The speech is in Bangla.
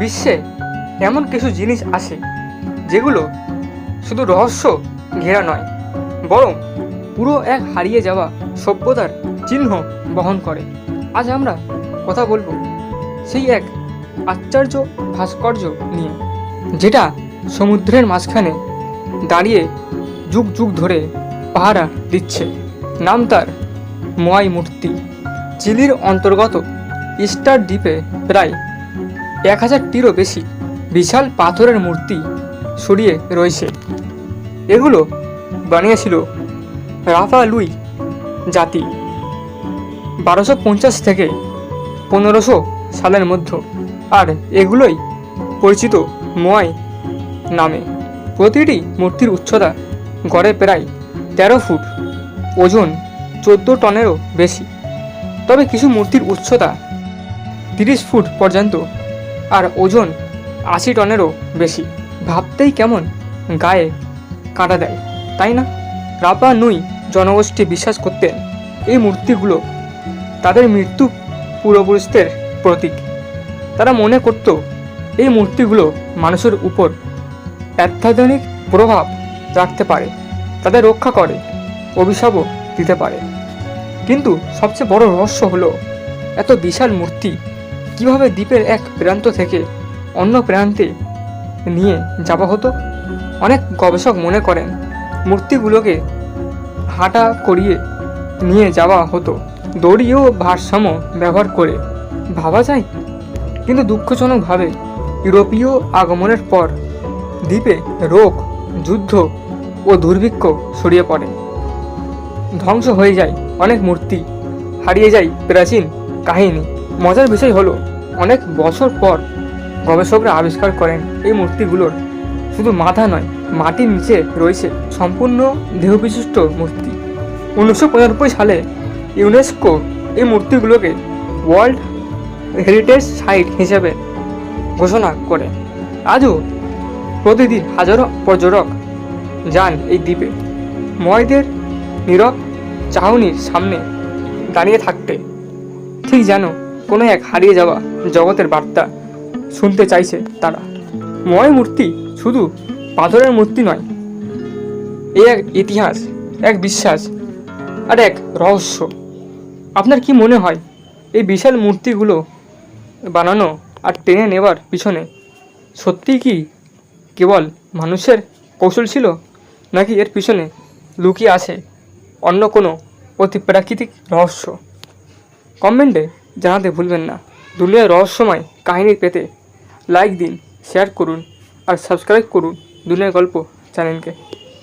বিশ্বে এমন কিছু জিনিস আছে যেগুলো শুধু রহস্য ঘেরা নয়, বরং পুরো এক হারিয়ে যাওয়া সভ্যতার চিহ্ন বহন করে। আজ আমরা কথা বলব সেই এক আশ্চর্য ভাস্কর্য নিয়ে, যেটা সমুদ্রের মাঝখানে দাঁড়িয়ে যুগ যুগ ধরে পাহারা দিচ্ছে। নাম তার মোয়াই মূর্তি। চিলির অন্তর্গত ইস্টার দ্বীপে প্রায় এক হাজারটিরও বেশি বিশাল পাথরের মূর্তি সরিয়ে রয়েছে। এগুলো বানিয়েছিল রাফা লুই জাতি। বারোশো পঞ্চাশ থেকে পনেরোশো সালের মধ্য। আর এগুলোই পরিচিত মোয়াই নামে। প্রতিটি মূর্তির উচ্চতা গড়ে প্রায় তেরো ফুট, ওজন চোদ্দ টনেরও বেশি। তবে কিছু মূর্তির উচ্চতা তিরিশ ফুট পর্যন্ত আর ওজন আশি টনেরও বেশি। ভাবতেই কেমন গায়ে কাঁটা দেয়, তাই না? রাপা নুই জনগোষ্ঠী বিশ্বাস করতেন এই মূর্তিগুলো তাদের মৃত্যু পূর্বপুরুষদের প্রতীক। তারা মনে করত এই মূর্তিগুলো মানুষের উপর অত্যাধুনিক প্রভাব রাখতে পারে, তাদের রক্ষা করে, অভিশাপও দিতে পারে। কিন্তু সবচেয়ে বড় রহস্য হলো, এত বিশাল মূর্তি কীভাবে দ্বীপের এক প্রান্ত থেকে অন্য প্রান্তে নিয়ে যাওয়া হতো? অনেক গবেষক মনে করেন, মূর্তিগুলোকে হাঁটা করিয়ে নিয়ে যাওয়া হতো। দড়ি ও ভারসাম্য ব্যবহার করে ভাবা যায়। কিন্তু দুঃখজনকভাবে ইউরোপীয় আগমনের পর দ্বীপে রোগ, যুদ্ধ ও দুর্ভিক্ষ ছড়িয়ে পড়ে। ধ্বংস হয়ে যায় অনেক মূর্তি, হারিয়ে যায় প্রাচীন কাহিনী। মজার বিষয় হলো, অনেক বছর পর গবেষকরা আবিষ্কার করেন এই মূর্তিগুলোর। শুধু মাথা নয়, মাটির নিচে রয়েছে সম্পূর্ণ দেহবিশিষ্ট মূর্তি। উনিশশো পঁচানব্বই সালে ইউনেস্কো এই মূর্তিগুলোকে ওয়ার্ল্ড হেরিটেজ সাইট হিসেবে ঘোষণা করে। আজও প্রতিদিন হাজারো পর্যটক যান এই দ্বীপে। ময়দের নীরব চাহনির সামনে দাঁড়িয়ে থাকতে, ঠিক যেন কোনো এক হারিয়ে যাওয়া জগতের বার্তা শুনতে চাইছে তারা। ময় মূর্তি শুধু পাথরের মূর্তি নয়, এ এক ইতিহাস, এক বিশ্বাস, আর এক রহস্য। আপনার কি মনে হয় এই বিশাল মূর্তিগুলো বানানো আর টেনে নেবার পিছনে সত্যিই কি কেবল মানুষের কৌশল ছিল, নাকি এর পিছনে লুকিয়ে আছে অন্য কোনো অতি প্রাকৃতিক রহস্য? কমেন্টে জানাতে ভুলবেন না। দুলিয়ার রহস্যময় কাহিনী পেতে লাইক দিন শেয়ার করুন আর সাবস্ক্রাইব করুন দুলিয়ার গল্প চ্যানেলকে